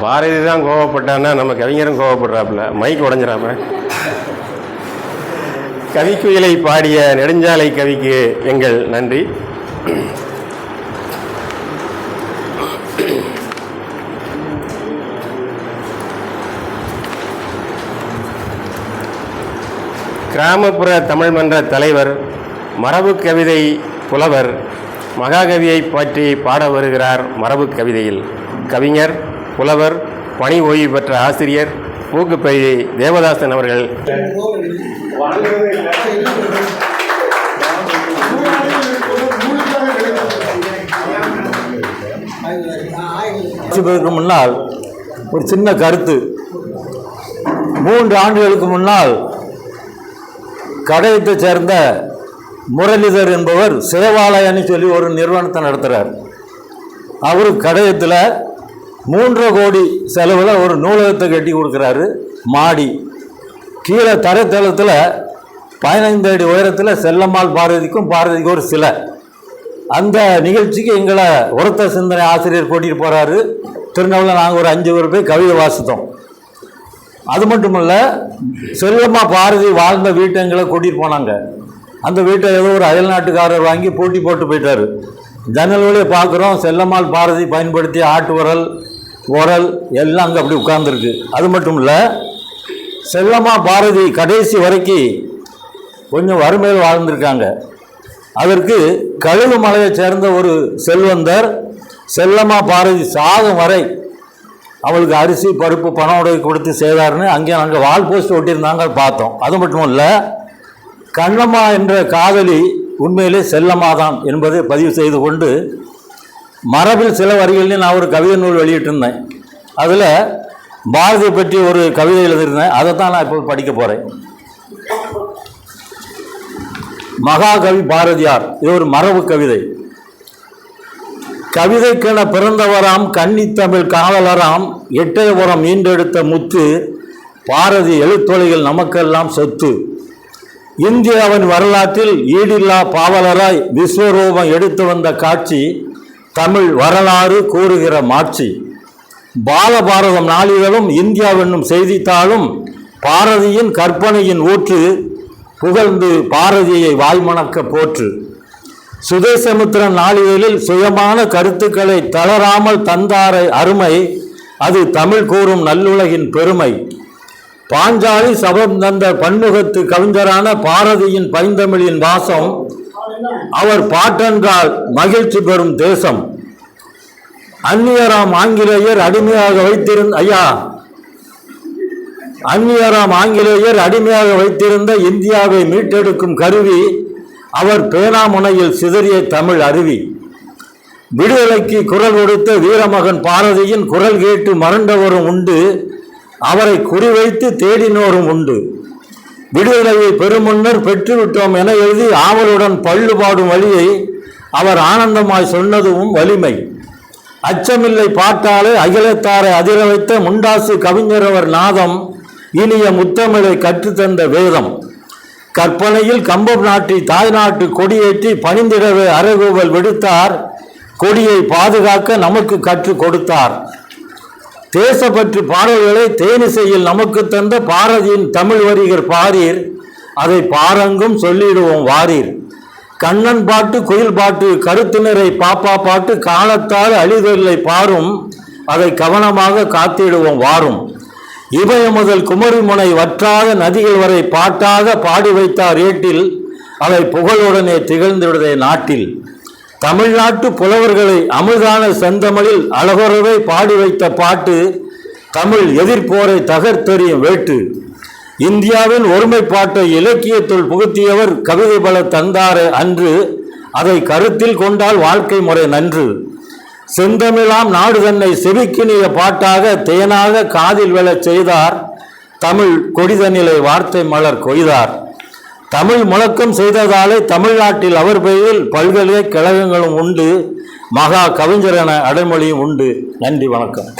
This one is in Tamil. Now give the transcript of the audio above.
பாரதி தான் கோவப்பட்டான்னா நம்ம கவிஞரும் கோவப்படுறாப்புல. மைக் உடஞ்சிடாம. கவிக்குயிலை பாடிய நெடுஞ்சாலை கவிக்கு எங்கள் நன்றி. கிராமப்புற தமிழ் மன்ற தலைவர் மரபு கவிதை புலவர் மகாகவியை பற்றி பாட வருகிறார் மரபு கவிதையில். கவிஞர் புலவர் பணி ஓய்வு பெற்ற ஆசிரியர் மூக்குப்பை தேவதாசன் அவர்கள். முன்னால் ஒரு சின்ன கருத்து. மூன்று ஆண்டுகளுக்கு முன்னால் கடையத்தைச் சேர்ந்த முரளிதர் என்பவர் சேவாலயன்னு சொல்லி ஒரு நிறுவனத்தை நடத்துகிறார் அவர் கடையத்தில் மூன்றரை கோடி செலவில் ஒரு நூலகத்தை கட்டி கொடுக்குறாரு மாடி. கீழே தரைத்தளத்தில் பதினைந்து அடி உயரத்தில் செல்லம்மாள் பாரதிக்கும் பாரதிக்கும் ஒரு சிலை. அந்த நிகழ்ச்சிக்கு எங்களை உரத்த சிந்தனை ஆசிரியர் கூட்டிகிட்டு போகிறாரு திருநெல்வேலியில் நாங்கள் ஒரு அஞ்சு பேர் போய் கவிதை வாசித்தோம். அது மட்டும் இல்லை செல்லம்மா பாரதி வாழ்ந்த வீட்டை எங்களை கூட்டிகிட்டு போனாங்க. அந்த வீட்டை ஏதோ ஒரு அயல் நாட்டுக்காரர் வாங்கி போட்டி போட்டு போயிட்டார். ஜன்னல் வழியை பார்க்குறோம் செல்லம்மாள் பாரதி பயன்படுத்திய ஆட்டு உரல் குரல் எல்லாம் அங்கே அப்படி உட்கார்ந்துருக்கு. அது மட்டும் இல்லை செல்லம்மா பாரதி கடைசி வரைக்கும் கொஞ்சம் வறுமையில் வாழ்ந்திருக்காங்க. அதற்கு கழுகு மலையை சேர்ந்த ஒரு செல்வந்தர் செல்லம்மா பாரதி சாகும் வரை அவளுக்கு அரிசி பருப்பு பணம் உடை கொடுத்து செய்தாருன்னு அங்கே நாங்கள் வால் போஸ்ட் ஒட்டியிருந்தாங்க பார்த்தோம். அது மட்டும் இல்லை கண்ணம்மா என்ற காதலி உண்மையிலே செல்லம்மா தான் என்பதை பதிவு செய்து கொண்டு மரபில் சில வரிகள்னு நான் ஒரு கவிதை நூல் வெளியிட்டிருந்தேன். அதில் பாரதியை பற்றி ஒரு கவிதை எழுதியிருந்தேன். அதை தான் நான் இப்போ படிக்க போகிறேன் மகாகவி பாரதியார். இது ஒரு மரபு கவிதை. கவிதைக்கென பிறந்தவராம் கன்னித்தமிழ் காவலராம் எட்டயபுரம் மீண்டெடுத்த முத்து பாரதி எழுத்தொலைகள் நமக்கெல்லாம் சொத்து. இந்தியாவின் வரலாற்றில் ஈடில்லா பாவலராய் விஸ்வரூபம் எடுத்து வந்த காட்சி தமிழ் வரலாறு கூறுகிற மாட்சி. பாலபாரதம் நாளிதழும் இந்தியாவென்னும் செய்தித்தாளும் பாரதியின் கற்பனையின் ஊற்று புகழ்ந்து பாரதியை வாய்மணக்க போற்று. சுதேசமுத்திரன் நாளிதழில் சுயமான கருத்துக்களை தளராமல் தந்தாரை அருமை அது தமிழ் கூறும் நல்லுலகின் பெருமை. பாஞ்சாலி சபம் தந்த பன்முகத்து கவிஞரான பாரதியின் பைந்தமிழின் வாசம் அவர் பாட்டென்றால் மகிழ்ச்சி பெறும் தேசம். அந்நியராம் ஆங்கிலேயர் அடிமையாக வைத்திருந்த ஐயா. அந்நியராம் ஆங்கிலேயர் அடிமையாக வைத்திருந்த இந்தியாவை மீட்டெடுக்கும் கருவி அவர் பேனாமுனையில் சிதறிய தமிழ் அருவி. விடுதலைக்கு குரல் கொடுத்த வீரமகன் பாரதியின் குரல் கேட்டு மறண்டவரும் உண்டு. அவரை குறிவைத்து தேடினோரும் உண்டு. விடுதலையை பெருமுன்னர் பெற்றுவிட்டோம் என எழுதி ஆவலுடன் பள்ளுபாடும் வழியை அவர் ஆனந்தமாய் சொன்னதும் வலிமை. அச்சமில்லை பாட்டாலே அகிலத்தாரை அதிர வைத்த முண்டாசு கவிஞரவர் நாதம் இனிய முத்தமிழை கற்றுத்தந்த வேதம். கற்பனையில் கம்பம் நாட்டி தாய்நாட்டு கொடியேற்றி பணிந்திடவே அறைகூவல் விடுத்தார். கொடியை பாதுகாக்க நமக்கு கற்றுக் கொடுத்தார். தேசப்பற்று பாடல்களை தேனிசையில் நமக்கு தந்த பாரதியின் தமிழ் வரிகர் பாரீர். அதை பாரங்கும் சொல்லிடுவோம் வாரீர். கண்ணன் பாட்டு குயில் பாட்டு கருத்தினரை பாப்பா பாட்டு காலத்தால் அழிதலை பாரும். அதை கவனமாக காத்திடுவோம் வாரும். இமய முதல் குமரிமுனை வற்றாத நதிகள் வரை பாட்டாக பாடி வைத்தார் ஏட்டில். அதை புகழுடனே திகழ்ந்துவிடுதே நாட்டில். தமிழ்நாட்டு புலவர்களை அமுதான செந்தமிழில் அழகுறவை பாடி வைத்த பாட்டு தமிழ் எதிர்ப்போரை தகர்த்தெறியும் வேட்டு. இந்தியாவின் ஒருமைப்பாட்டை இலக்கியத்துள் புகுத்தியவர் கவிதை பல தந்தாரே அன்று அதை கருத்தில் கொண்டால் வாழ்க்கை முறை நன்று. செந்தமிழாம் நாடு தன்னை செவிக்கினிய பாட்டாக தேனாக காதில் விழச் செய்தார் தமிழ் கொடிதனிலை வார்த்தை மலர் கொய்தார். தமிழ் முழக்கம் செய்ததாலே தமிழ்நாட்டில் அவர் பெயரில் பல்கலைக்கழகங்களும் உண்டு. மகா கவிஞரென அடைமொழியும் உண்டு. நன்றி வணக்கம்.